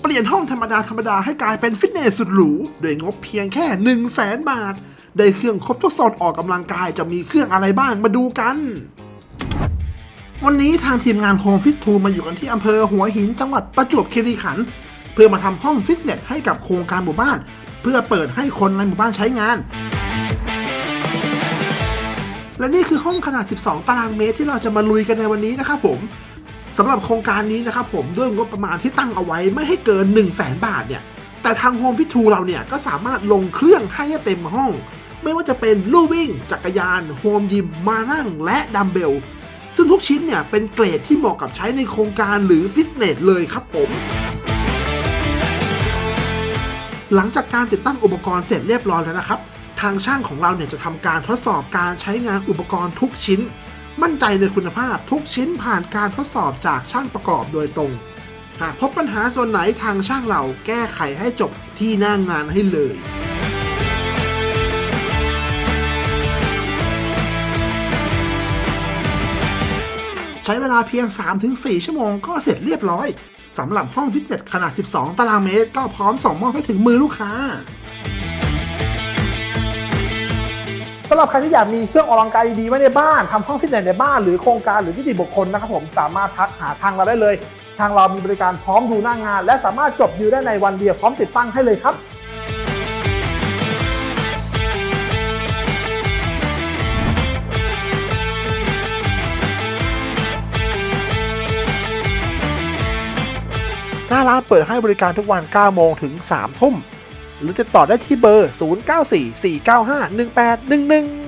เปลี่ยนห้องธรรมดาธรรมดาให้กลายเป็นฟิตเนสสุดหรูโดยงบเพียงแค่ 1 0 0 0 0แสนบาท ได้เครื่องครบทุกโซนออกกำลังกายจะมีเครื่องอะไรบ้างมาดูกัน วันนี้ทางทีมงานโฮมฟิตทูมาอยู่กันที่อำเภอหัวหินจังหวัดประจวบคีรีขันธ์เพื่อมาทำห้องฟิตเนสให้กับโครงการหมู่บ้าน เพื่อเปิดให้คนในหมู่บ้านใช้งานและนี่คือห้องขนาด 12 ตารางเมตรที่เราจะมาลุยกันในวันนี้นะครับผม สำหรับโครงการนี้นะครับผมด้วยงบประมาณที่ตั้งเอาไว้ไม่ให้เกิน 1 0 0 0 0แบาทเนี่ย แต่ทางโฮมฟิตทูเราเนี่ยก็สามารถลงเครื่องให้เต็มห้อง ไม่ว่าจะเป็นลู่วิ่ง จักรยาน โฮมยิม มานั่ง และดัมเบล ซึ่งทุกชิ้นเนี่ยเป็นเกรดที่เหมาะกับใช้ในโครงการหรือฟิตเนสเลยครับผม หลังจากการติดตั้งอุปกรณ์เสร็จเรียบร้อยแล้วนะครับ ทางช่างของเราเนี่ยจะทำการทดสอบการใช้งานอุปกรณ์ทุกชิ้น มั่นใจในคุณภาพทุกชิ้นผ่านการทดสอบจากช่างประกอบโดยตรง หากพบปัญหาส่วนไหนทางช่างเราแก้ไขให้จบที่หน้างงานให้เลยใช้เวลาเพียง 3-4 ชั่วโมงก็เสร็จเรียบร้อย สำหรับห้องฟิตเนสขนาด 12 ตารางเมตร ก็พร้อมส่งมอบให้ถึงมือลูกค้า สำหรับใครที่อยากมีเครื่องออกกำลังกายดีๆไว้ในบ้านทำห้องฟิตเนสในบ้านหรือโครงการหรือนิติบุคคลนะครับผมสามารถทักหาทางเราได้เลย ทางเรามีบริการพร้อมดูหน้างงาน และสามารถจบดีลได้ในวันเดียวพร้อมติดตั้งให้เลยครับหน้าร้านเปิดให้บริการทุกวัน 9 โมงถึง 3 ทุ่ม หรือติดต่อได้ที่เบอร์ 0944951811